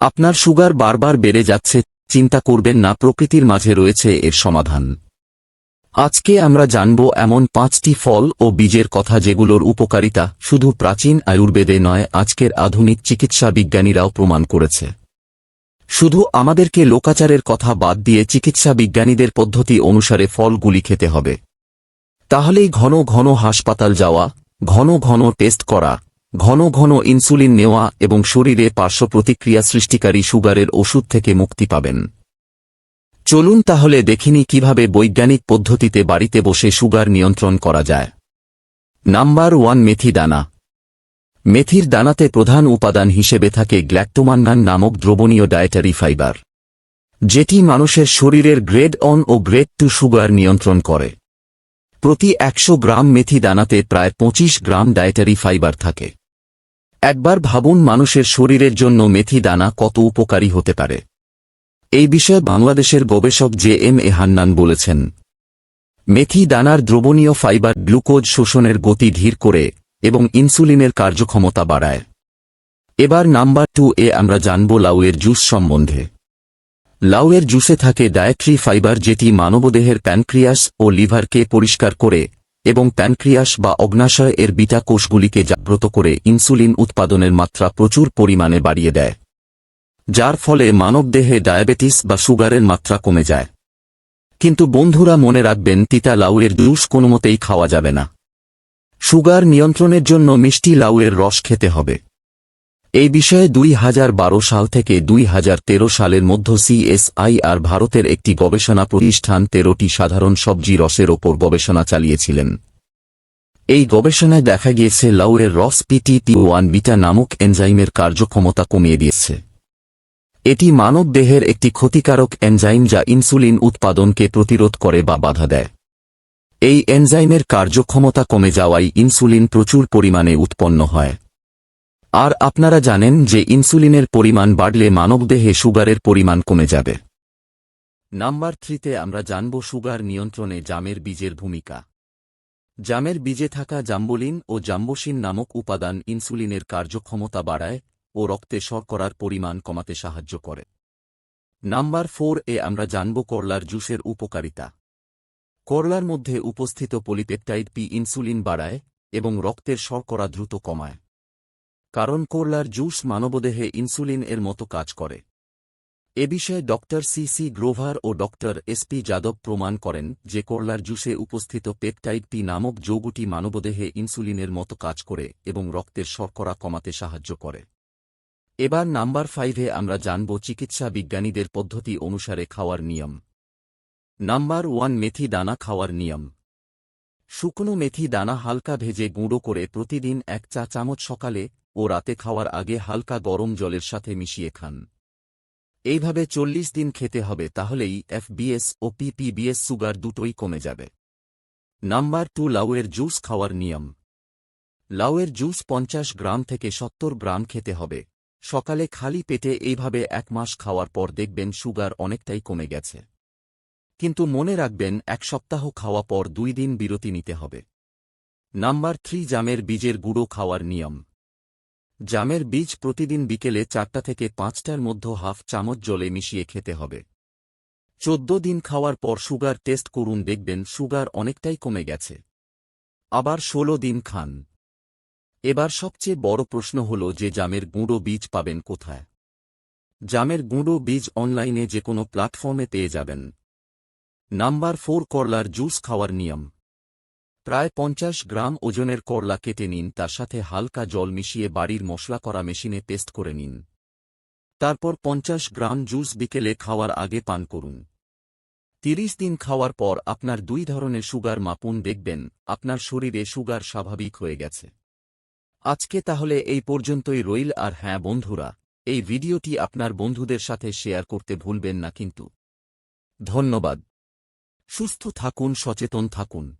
আপনার সুগার বারবার বেড়ে যাচ্ছে, চিন্তা করবেন না, প্রকৃতির মাঝে রয়েছে এর সমাধান। আজকে আমরা জানব এমন পাঁচটি ফল ও বীজের কথা যেগুলোর উপকারিতা শুধু প্রাচীন আয়ুর্বেদে নয়, আজকের আধুনিক চিকিৎসা বিজ্ঞানীরাও প্রমাণ করেছে। শুধু আমাদেরকে লোকাচারের কথা বাদ দিয়ে চিকিৎসা বিজ্ঞানীদের পদ্ধতি অনুসারে ফলগুলি খেতে হবে। তাহলেই ঘন ঘন হাসপাতাল যাওয়া, ঘন ঘন টেস্ট করা ঘন ঘন ইনসুলিন নেওয়া এবং শরীরে পার্শ্ব প্রতিক্রিয়া সৃষ্টিকারী সুগারের ওষুধ থেকে মুক্তি পাবেন। চলুন তাহলে দেখিনি কীভাবে বৈজ্ঞানিক পদ্ধতিতে বাড়িতে বসে সুগার নিয়ন্ত্রণ করা যায়। নাম্বার ওয়ান মেথি দানা মেথির দানাতে প্রধান উপাদান হিসেবে থাকে গ্ল্যাক্টোমান্নান নামক দ্রবণীয় ডায়েটারি ফাইবার, যেটি মানুষের শরীরের গ্রেড অন ও গ্রেড টু সুগার নিয়ন্ত্রণ করে। প্রতি একশো গ্রাম মেথি দানাতে প্রায় পঁচিশ গ্রাম ডায়েটারি ফাইবার থাকে। একবার ভাবুন মানুষের শরীরের জন্য মেথি দানা কত উপকারী হতে পারে। এই বিষয়ে বাংলাদেশের গবেষক জে এম এ হান্নান বলেছেন। মেথি দানার দ্রবণীয় ফাইবার গ্লুকোজ শোষণের গতি ধীর করে এবং ইনসুলিনের কার্যক্ষমতা বাড়ায়। এবার নাম্বার টু এ আমরা জানব লাউয়ের জুস সম্বন্ধে। লাউয়ের জুসে থাকে ডায়েট্রি ফাইবার যেটি মানবদেহের প্যানক্রিয়াস ও লিভারকে পরিষ্কার করে এবং প্যানক্রিয়াস বা অগ্নাশয় এর বিটা কোষগুলিকে জাগ্রত করে ইনসুলিন উৎপাদনের মাত্রা প্রচুর পরিমাণে বাড়িয়ে দেয়, যার ফলে মানবদেহে ডায়াবেটিস বা সুগারের মাত্রা কমে যায়। কিন্তু বন্ধুরা মনে রাখবেন, তিতা লাউয়ের জুস কোনোমতেই খাওয়া যাবে না। সুগার নিয়ন্ত্রণের জন্য মিষ্টি লাউয়ের রস খেতে হবে। এই বিষয়ে দুই হাজার বারো সাল থেকে দুই হাজার তেরো সালের মধ্য সিএসআইআর ভারতের একটি গবেষণা প্রতিষ্ঠান তেরোটি সাধারণ সবজি রসের ওপর গবেষণা চালিয়েছিলেন। এই গবেষণায় দেখা গিয়েছে লাউরের রস পিটিটি ওয়ান বিটা নামক এনজাইমের কার্যক্ষমতা কমিয়ে দিয়েছে। এটি মানব দেহের একটি ক্ষতিকারক এনজাইম যা ইনসুলিন উৎপাদনকে প্রতিরোধ করে বা বাধা দেয়। এই এনজাইমের কার্যক্ষমতা কমে যাওয়ায় ইনসুলিন প্রচুর পরিমাণে উৎপন্ন হয়। আর আপনারা জানেন যে ইনসুলিনের পরিমাণ বাড়লে মানবদেহে সুগারের পরিমাণ কমে যাবে। নাম্বার থ্রিতে আমরা জানব সুগার নিয়ন্ত্রণে জামের বীজের ভূমিকা। জামের বীজে থাকা জাম্বলিন ও জাম্বসিন নামক উপাদান ইনসুলিনের কার্যক্ষমতা বাড়ায় ও রক্তে শর্করার পরিমাণ কমাতে সাহায্য করে। নাম্বার ফোর এ আমরা জানব করলার জুসের উপকারিতা। করলার মধ্যে উপস্থিত পলিপেপটাইড পি ইনসুলিন বাড়ায় এবং রক্তের শর্করা দ্রুত কমায়। কারণ করলার জুস মানবদেহে ইনসুলিন এর মতো কাজ করে। এ বিষয়ে ডক্টর সি সি গ্রোভার ও ডক্টর এস পি যাদব প্রমাণ করেন যে করলার জুসে উপস্থিত পেপটাইড পি নামক যৌগটি মানবদেহে ইনসুলিনের মতো কাজ করে এবং রক্তের শর্করা কমাতে সাহায্য করে। এবার নাম্বার ফাইভে আমরা জানব চিকিৎসা বিজ্ঞানীদের পদ্ধতি অনুসারে খাওয়ার নিয়ম। নাম্বার ওয়ান, মেথি দানা খাওয়ার নিয়ম। শুকনো মেথি দানা হালকা ভেজে গুঁড়ো করে প্রতিদিন এক চা চামচ সকালে ও রাতে খাওয়ার আগে হালকা গরম জলের সাথে মিশিয়ে খান। এইভাবে চল্লিশ দিন খেতে হবে, তাহলেই এফবিএস ও পিপিবিএস সুগার দুটোই কমে যাবে। নাম্বার টু, লাউয়ের জুস খাওয়ার নিয়ম। লাউয়ের জুস পঞ্চাশ গ্রাম থেকে সত্তর গ্রাম খেতে হবে। সকালে খালি পেটে এইভাবে এক মাস খাওয়ার পর দেখবেন সুগার অনেকটাই কমে গেছে। কিন্তু মনে রাখবেন, এক সপ্তাহ খাওয়া পর দুই দিন বিরতি নিতে হবে। নাম্বার থ্রি, জামের বীজের গুঁড়ো খাওয়ার নিয়ম। জামের বীজ প্রতিদিন বিকেলে চারটা থেকে পাঁচটার মধ্যে হাফ চামচ জলে মিশিয়ে খেতে হবে। চোদ্দ দিন খাওয়ার পর সুগার টেস্ট করুন, দেখবেন সুগার অনেকটাই কমে গেছে। আবার ষোলো দিন খান। এবার সবচেয়ে বড় প্রশ্ন হল যে জামের গুঁড়ো বীজ পাবেন কোথায়? জামের গুঁড়ো বীজ অনলাইনে যে কোনো প্ল্যাটফর্মে পেয়ে যাবেন। নাম্বার ফোর করলার জুস খাওয়ার নিয়ম। প্রায় পঞ্চাশ গ্রাম ওজনের করলা কেটে নিন, তার সাথে হালকা জল মিশিয়ে বাড়ির মশলা করা মেশিনে পেস্ট করে নিন। তারপর পঞ্চাশ গ্রাম জুস বিকেলে খাওয়ার আগে পান করুন। তিরিশ দিন খাওয়ার পর আপনার দুই ধরনের সুগার মাপুন দেখবেন, আপনার শরীরে সুগার স্বাভাবিক হয়ে গেছে। আজকে তাহলে এই পর্যন্তই রইল, আর হ্যাঁ বন্ধুরা, এই ভিডিওটি আপনার বন্ধুদের সাথে শেয়ার করতে ভুলবেন না কিন্তু। ধন্যবাদ। সুস্থ থাকুন, সচেতন থাকুন।